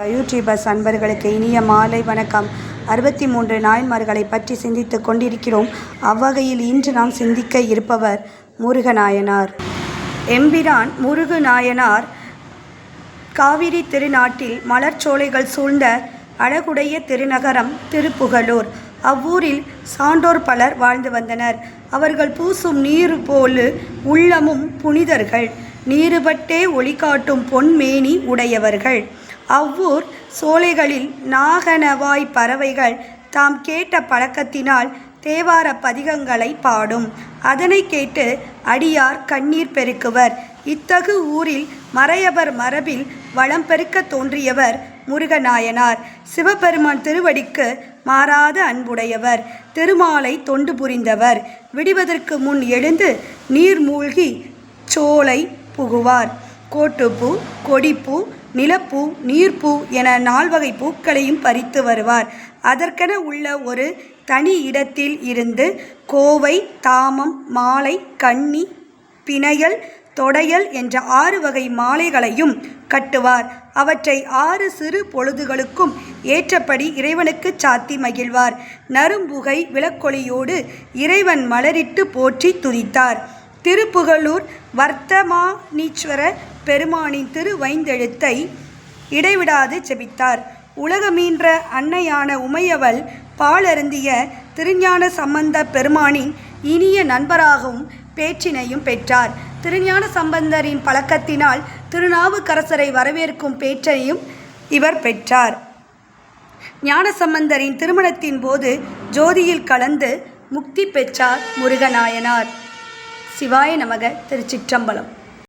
YouTubers அன்பர்களுக்கு இனிய மாலை வணக்கம். அறுபத்தி மூன்று நாயன்மார்களை பற்றி சிந்தித்துக் கொண்டிருக்கிறோம். அவ்வகையில் இன்று நாம் சிந்திக்க இருப்பவர் முருகநாயனார். எம்பிரான் முருகநாயனார் காவிரி திருநாட்டில் மலர்ச்சோலைகள் சூழ்ந்த அழகுடைய திருநகரம் திருப்புகலூர் அவ்வூரில் சான்றோர் பலர் வாழ்ந்து வந்தனர். அவர்கள் பூசும் நீர் போலு உள்ளமும் புனிதர்கள். நீருபட்டே ஒளி காட்டும் பொன்மேனி உடையவர்கள். அவ்வூர் சோலைகளில் நாகனவாய் பறவைகள் தாம் கேட்ட பழக்கத்தினால் தேவார பதிகங்களை பாடும். அதனை கேட்டு அடியார் கண்ணீர் பெருக்குவர். இத்தகு ஊரில் மறையவர் மரபில் வளம் பெருக்க தோன்றியவர் முருகநாயனார். சிவபெருமான் திருவடிக்கு மாறாத அன்புடையவர். திருமாலை தொண்டு புரிந்தவர். விடுவதற்கு முன் எழுந்து நீர் மூழ்கி சோலை புகுவார். கோட்டுப்பூ கொடிப்பூ நிலப்பூ நீர்ப்பூ என நால்வகை பூக்களையும் பறித்து வருவார். அதற்கென உள்ள ஒரு தனி இடத்தில் இருந்து கோவை தாமம் மாலை கன்னி பிணையல் தொடையல் என்ற ஆறு வகை மாலைகளையும் கட்டுவார். அவற்றை ஆறு சிறு பொழுதுகளுக்கும் ஏற்றபடி இறைவனுக்கு சாத்தி மகிழ்வார். நரும்புகை விளக்கொலியோடு இறைவன் மலரிட்டு போற்றி துதித்தார். திருப்புகலூர் வர்த்தமானீஸ்வர பெருமானின் திருவைந்தெழுத்தை இடைவிடாது செபித்தார். உலகமீன்ற அன்னையான உமையவள் பாலருந்திய திருஞான சம்பந்த பெருமானின் இனிய நண்பராகவும் பேச்சினையும் பெற்றார். திருஞான சம்பந்தரின் பழக்கத்தினால் திருநாவுக்கரசரை வரவேற்கும் பேச்சையும் இவர் பெற்றார். ஞானசம்பந்தரின் திருமணத்தின் போது ஜோதியில் கலந்து முக்தி பெற்றார் முருகநாயனார். சிவாய நமக திருச்சிற்றம்பலம்.